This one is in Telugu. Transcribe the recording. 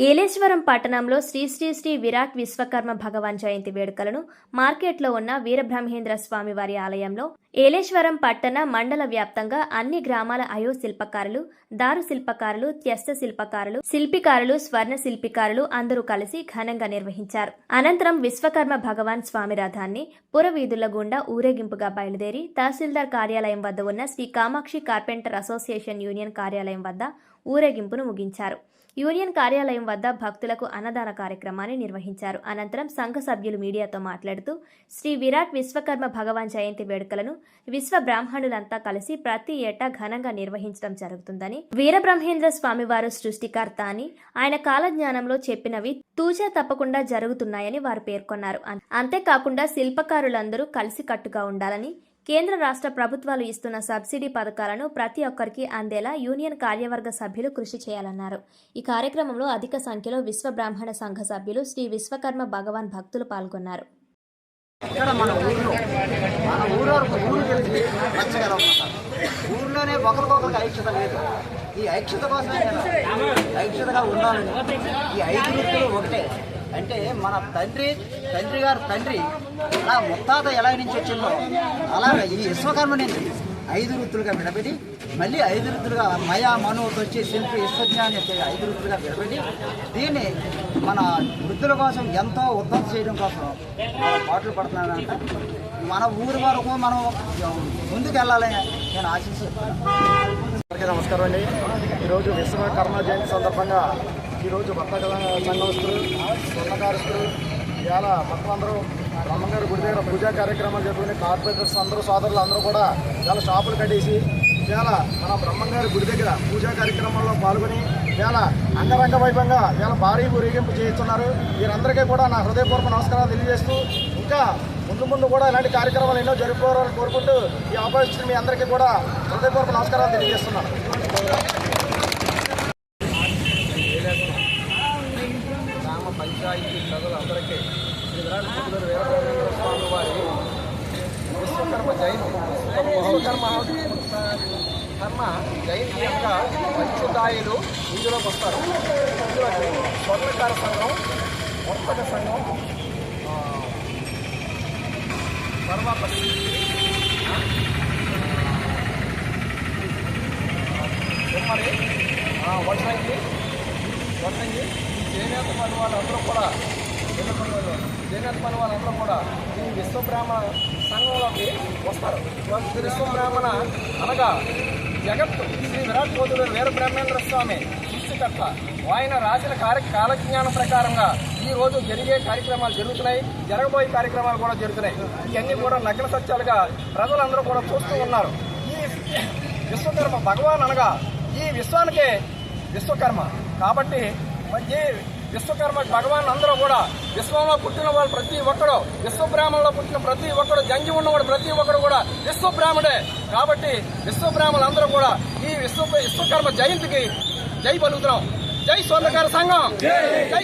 ఏలేశ్వరం పట్టణంలో శ్రీ శ్రీ శ్రీ విరాట్ విశ్వకర్మ భగవాన్ జయంతి వేడుకలను మార్కెట్లో ఉన్న వీరబ్రహ్మేంద్ర స్వామి వారి ఆలయంలో ఏలేశ్వరం పట్టణ మండల వ్యాప్తంగా అన్ని గ్రామాల అయో శిల్పకారులు దారు శిల్పకారులు త్యస్త శిల్పకారులు శిల్పికారులు స్వర్ణ శిల్పికారులు అందరూ కలిసి ఘనంగా నిర్వహించారు. అనంతరం విశ్వకర్మ భగవాన్ స్వామి రథాన్ని పురవీధుల గుండా ఊరేగింపుగా బయలుదేరి తహసీల్దార్ కార్యాలయం వద్ద ఉన్న Sri Kamakshi carpenter association union కార్యాలయం వద్ద ఊరేగింపును ముగించారు. యూనియన్ కార్యాలయం వద్ద భక్తులకు అన్నదాన కార్యక్రమాన్ని నిర్వహించారు. అనంతరం సంఘ సభ్యులు మీడియాతో మాట్లాడుతూ శ్రీ విరాట్ విశ్వకర్మ భగవాన్ జయంతి వేడుకలను విశ్వ బ్రాహ్మణులంతా కలిసి ప్రతి ఏటా ఘనంగా నిర్వహించడం జరుగుతుందని వీరబ్రహ్మేంద్ర స్వామివారు సృష్టికర్త అని ఆయన కాలజ్ఞానంలో చెప్పినవి తూచా తప్పకుండా జరుగుతున్నాయని వారు పేర్కొన్నారు. అంతేకాకుండా శిల్పకారులందరూ కలిసికట్టుగా ఉండాలని కేంద్ర రాష్ట్ర ప్రభుత్వాలు ఇస్తున్న సబ్సిడీ పథకాలను ప్రతి ఒక్కరికి అందేలా యూనియన్ కార్యవర్గ సభ్యులు కృషి చేయాలన్నారు. ఈ కార్యక్రమంలో అధిక సంఖ్యలో విశ్వ బ్రాహ్మణ సంఘ సభ్యులు శ్రీ విశ్వకర్మ భగవాన్ భక్తులు పాల్గొన్నారు. ఒకరికొకరికి ఐక్యత లేదు. ఈ ఐక్యత ఐక్యతగా ఉండాలని ఈ ఐదు ఒకటే. అంటే మన తండ్రి తండ్రి గారు తండ్రి అలా ముత్తాత ఎలా నుంచి వచ్చిందో అలాగే ఈ విశ్వకర్మ నుంచి ఐదు వృత్తులుగా విడబెట్టి మళ్ళీ ఐదు వృత్తులుగా మయా మనోతో వచ్చి శిల్పి విశ్వజ్ఞాని ఐదు వృత్తులుగా విడబెట్టి దీన్ని మన వృద్ధుల కోసం ఎంతో ఉత్పత్తి చేయడం కోసం పాటలు పడుతున్నానంట మన ఊరు వరకు మనం ముందుకు వెళ్ళాలని నేను ఆశిస్తున్నాను నమస్కారం అండి. ఈరోజు విశ్వకర్మ జయంతి సందర్భంగా ఈరోజు భర్త సంఘస్తులు స్వర్ణకారస్తులు ఇవాళ మొత్తం అందరూ బ్రహ్మంగారి గుడి దగ్గర పూజా కార్యక్రమాలు జరుగుతున్నాయి. కార్పొరేటర్స్ అందరూ సోదరులు అందరూ కూడా ఇవాళ షాపులు కట్టేసి ఇవాళ మన బ్రహ్మంగారి గుడి దగ్గర పూజా కార్యక్రమంలో పాల్గొని ఇవాళ అంగరంగ వైభవంగా ఇవాళ భారీ ఊరేగింపు చేస్తున్నారు వీరందరికీ కూడా నా హృదయపూర్వక నమస్కారాలు తెలియజేస్తూ ఇంకా ముందు ముందు కూడా ఇలాంటి కార్యక్రమాలు ఎన్నో జరుపుకోవాలని కోరుకుంటూ ఈ ఆపర్చునిటీ మీ అందరికీ కూడా హృదయపూర్వక నమస్కారాలు తెలియజేస్తున్నాను. శ్రీ వీరభద్రేంద్ర స్వామి వారి విశ్వకర్మ జయంతి విశ్వకర్మ కర్మ జయంతి యొక్క పంచుదాయులు ఇందులోకి వస్తారు ఇందులోకి స్వర్ణకార సంఘం వర్తక సంఘం ఆ, సర్వపల్లి కుమ్మరి వడ్రంగి వడ్రంగి చేనేత పని వాళ్ళందరూ కూడా చేనేత పని వాళ్ళందరూ కూడా ఈ విశ్వబ్రాహ్మణ సంఘంలోకి వస్తారు. విశ్వబ్రాహ్మణ అనగా జగత్తు శ్రీ విరాట్ కోతుడు వీరబ్రహ్మేంద్ర స్వామి సృష్టికర్త. ఆయన రాసిన కార్య కాలజ్ఞానం ప్రకారంగా ఈ రోజు జరిగే కార్యక్రమాలు జరుగుతున్నాయి. జరగబోయే కార్యక్రమాలు కూడా జరుగుతున్నాయి. ఇవన్నీ కూడా నగ్న సత్యాలుగా ప్రజలందరూ కూడా చూస్తూ ఉన్నారు. ఈ విశ్వకర్మ భగవాన్ అనగా ఈ విశ్వానికే విశ్వకర్మ. కాబట్టి ఈ విశ్వకర్మ భగవాన్ అందరూ కూడా విశ్వంలో పుట్టిన వాళ్ళు ప్రతి ఒక్కడు విశ్వబ్రాహ్మణంలో పుట్టిన ప్రతి ఒక్కడు జంగి ఉన్నవాడు ప్రతి ఒక్కడు కూడా విశ్వబ్రాహ్మణే కాబట్టి విశ్వబ్రాహ్మణులందరూ కూడా ఈ విశ్వ విశ్వకర్మ జయంతికి జై పలుకుతున్నాం జై స్వర్ణకార సంఘం. జై